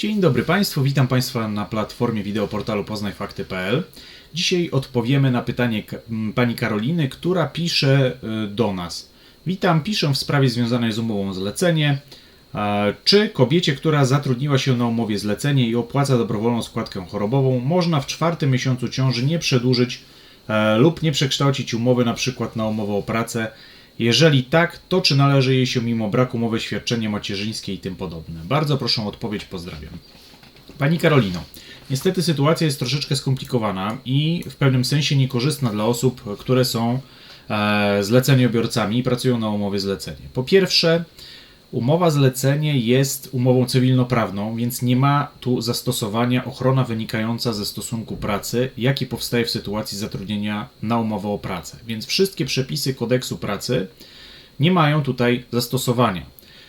Dzień dobry Państwu, witam Państwa na platformie wideo portalu poznajfakty.pl. Dzisiaj odpowiemy na pytanie pani Karoliny, która pisze y, do nas. Witam, piszę w sprawie związanej z umową zlecenie. E, Czy kobiecie, która zatrudniła się na umowie zlecenie i opłaca dobrowolną składkę chorobową, można w czwartym miesiącu ciąży nie przedłużyć e, lub nie przekształcić umowy na przykład na umowę o pracę? Jeżeli tak, to czy należy jej się mimo braku umowy świadczenie macierzyńskie i tym podobne? Bardzo proszę o odpowiedź, pozdrawiam. Pani Karolino, niestety sytuacja jest troszeczkę skomplikowana i w pewnym sensie niekorzystna dla osób, które są e, zleceniobiorcami i pracują na umowie zlecenie. Po pierwsze, umowa zlecenie jest umową cywilnoprawną, więc nie ma tu zastosowania ochrona wynikająca ze stosunku pracy, jaki powstaje w sytuacji zatrudnienia na umowę o pracę. Więc wszystkie przepisy kodeksu pracy nie mają tutaj zastosowania.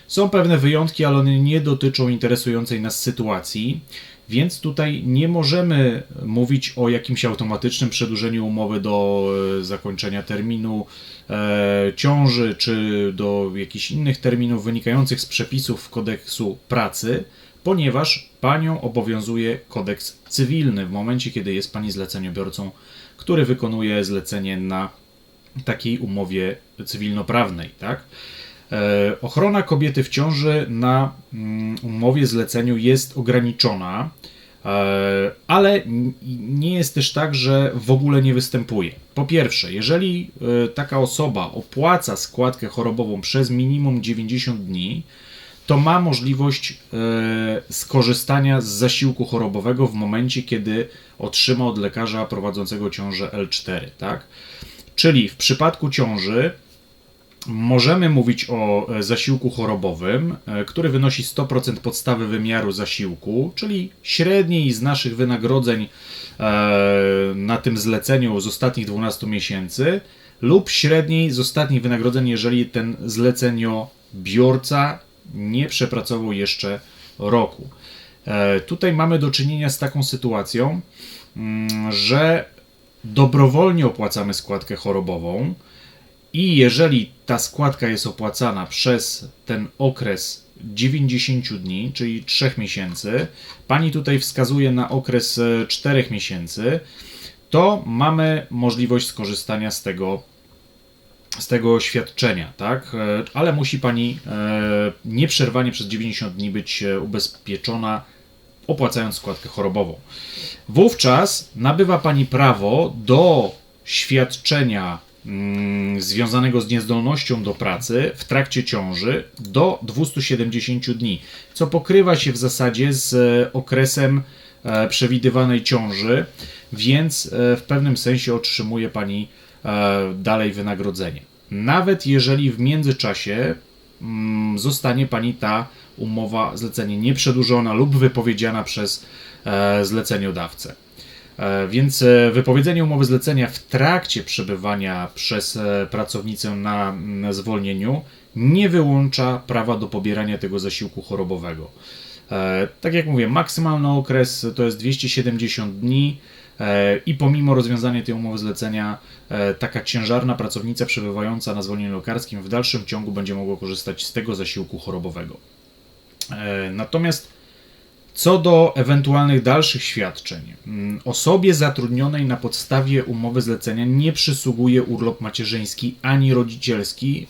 Są pewne wyjątki, ale one nie dotyczą interesującej nas sytuacji, więc tutaj nie możemy mówić o jakimś automatycznym przedłużeniu umowy do e, zakończenia terminu e, ciąży, czy do jakichś innych terminów wynikających z przepisów kodeksu pracy, ponieważ panią obowiązuje kodeks cywilny w momencie, kiedy jest pani zleceniobiorcą, który wykonuje zlecenie na takiej umowie cywilnoprawnej, tak? E, Ochrona kobiety w ciąży na mm, umowie zleceniu jest ograniczona, e, ale nie jest też tak, że w ogóle nie występuje. Po pierwsze, jeżeli e, taka osoba opłaca składkę chorobową przez minimum 90 dni, to ma możliwość skorzystania z zasiłku chorobowego w momencie, kiedy otrzyma od lekarza prowadzącego ciążę L4, tak? Czyli w przypadku ciąży możemy mówić o e, zasiłku chorobowym, e, który wynosi 100% podstawy wymiaru zasiłku, czyli średniej z naszych wynagrodzeń e, na tym zleceniu z ostatnich 12 miesięcy lub średniej z ostatnich wynagrodzeń, jeżeli ten zleceniobiorca nie przepracował jeszcze roku. Tutaj mamy do czynienia z taką sytuacją, mm, że dobrowolnie opłacamy składkę chorobową, i jeżeli ta składka jest opłacana przez ten okres 90 dni, czyli 3 miesięcy, pani tutaj wskazuje na okres e, 4 miesięcy, to mamy możliwość skorzystania z tego, z tego świadczenia, tak? E, Ale musi pani e, nieprzerwanie przez 90 dni być e, ubezpieczona, opłacając składkę chorobową. Wówczas nabywa pani prawo do świadczenia związanego z niezdolnością do pracy w trakcie ciąży do 270 dni, co pokrywa się w zasadzie z e, okresem e, przewidywanej ciąży, więc e, w pewnym sensie otrzymuje pani dalej wynagrodzenie. Nawet jeżeli w międzyczasie mm, zostanie pani ta umowa zlecenie nieprzedłużona lub wypowiedziana przez zleceniodawcę. E, Więc e, wypowiedzenie umowy zlecenia w trakcie przebywania przez e, pracownicę na mm, zwolnieniu nie wyłącza prawa do pobierania tego zasiłku chorobowego. Tak jak mówię, maksymalny okres to jest 270 dni i pomimo rozwiązania tej umowy zlecenia, taka ciężarna pracownica przebywająca na zwolnieniu lekarskim w dalszym ciągu będzie mogła korzystać z tego zasiłku chorobowego. Natomiast co do ewentualnych dalszych świadczeń, mm, osobie zatrudnionej na podstawie umowy zlecenia nie przysługuje urlop macierzyński ani rodzicielski e,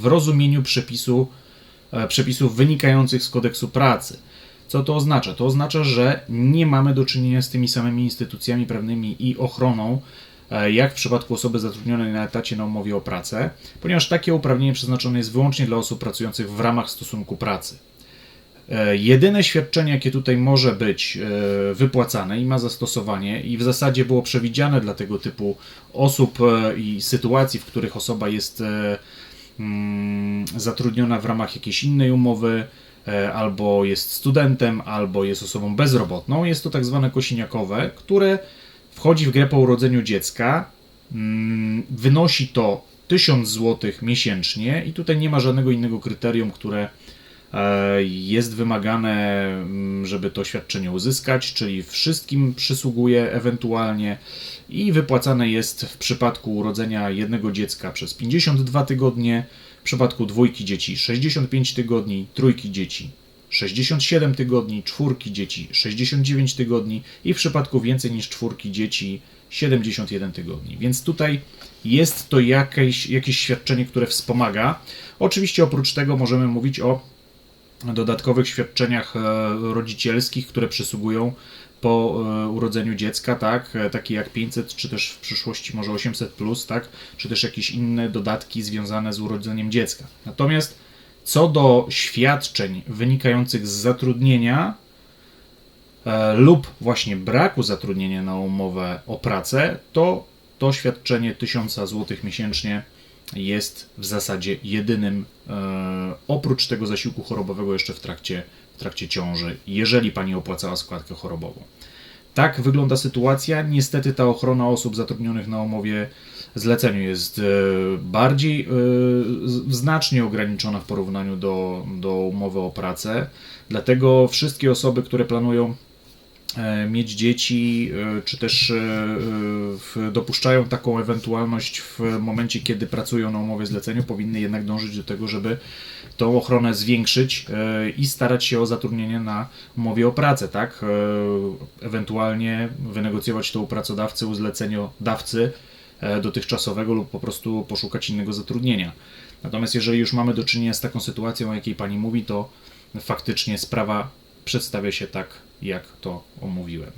w rozumieniu przepisu, e, przepisów wynikających z kodeksu pracy. Co to oznacza? To oznacza, że nie mamy do czynienia z tymi samymi instytucjami prawnymi i ochroną, e, jak w przypadku osoby zatrudnionej na etacie na umowie o pracę, ponieważ takie uprawnienie przeznaczone jest wyłącznie dla osób pracujących w ramach stosunku pracy. E, Jedyne świadczenie, jakie tutaj może być e, wypłacane i ma zastosowanie, i w zasadzie było przewidziane dla tego typu osób e, i sytuacji, w których osoba jest mm, zatrudniona w ramach jakiejś innej umowy, albo jest studentem, albo jest osobą bezrobotną, jest to tak zwane kosiniakowe, które wchodzi w grę po urodzeniu dziecka. Mm, Wynosi to 1000 zł miesięcznie i tutaj nie ma żadnego innego kryterium, które jest wymagane, mm, żeby to świadczenie uzyskać, czyli wszystkim przysługuje ewentualnie i wypłacane jest w przypadku urodzenia jednego dziecka przez 52 tygodnie, w przypadku dwójki dzieci 65 tygodni, trójki dzieci 67 tygodni, czwórki dzieci 69 tygodni i w przypadku więcej niż czwórki dzieci 71 tygodni. Więc tutaj jest to jakieś, jakieś świadczenie, które wspomaga. Oczywiście oprócz tego możemy mówić o dodatkowych świadczeniach e, rodzicielskich, które przysługują po e, urodzeniu dziecka, tak, E, takie jak 500, czy też w przyszłości może 800, plus, tak, czy też jakieś inne dodatki związane z urodzeniem dziecka. Natomiast co do świadczeń wynikających z zatrudnienia e, lub właśnie braku zatrudnienia na umowę o pracę, to to świadczenie 1000 zł miesięcznie jest w zasadzie jedynym, e, oprócz tego zasiłku chorobowego, jeszcze w trakcie, w trakcie ciąży, jeżeli pani opłacała składkę chorobową. Tak wygląda sytuacja. Niestety ta ochrona osób zatrudnionych na umowie zleceniu jest e, bardziej, e, znacznie ograniczona w porównaniu do, do umowy o pracę. Dlatego wszystkie osoby, które planują mieć dzieci, e, czy też e, e, dopuszczają taką ewentualność w momencie, kiedy pracują na umowie zleceniu, powinny jednak dążyć do tego, żeby tą ochronę zwiększyć e, i starać się o zatrudnienie na umowie o pracę, tak? E, Ewentualnie wynegocjować to u pracodawcy, u zleceniodawcy e, dotychczasowego lub po prostu poszukać innego zatrudnienia. Natomiast jeżeli już mamy do czynienia z taką sytuacją, o jakiej Pani mówi, to faktycznie sprawa przedstawia się tak, jak to omówiłem.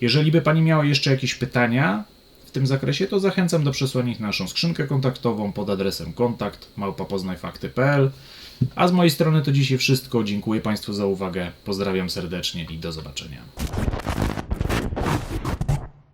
Jeżeli by Pani miała jeszcze jakieś pytania w tym zakresie, to zachęcam do przesłania ich na naszą skrzynkę kontaktową pod adresem kontakt małpapoznajfakty.pl A z mojej strony to dzisiaj wszystko. Dziękuję Państwu za uwagę. Pozdrawiam serdecznie i do zobaczenia.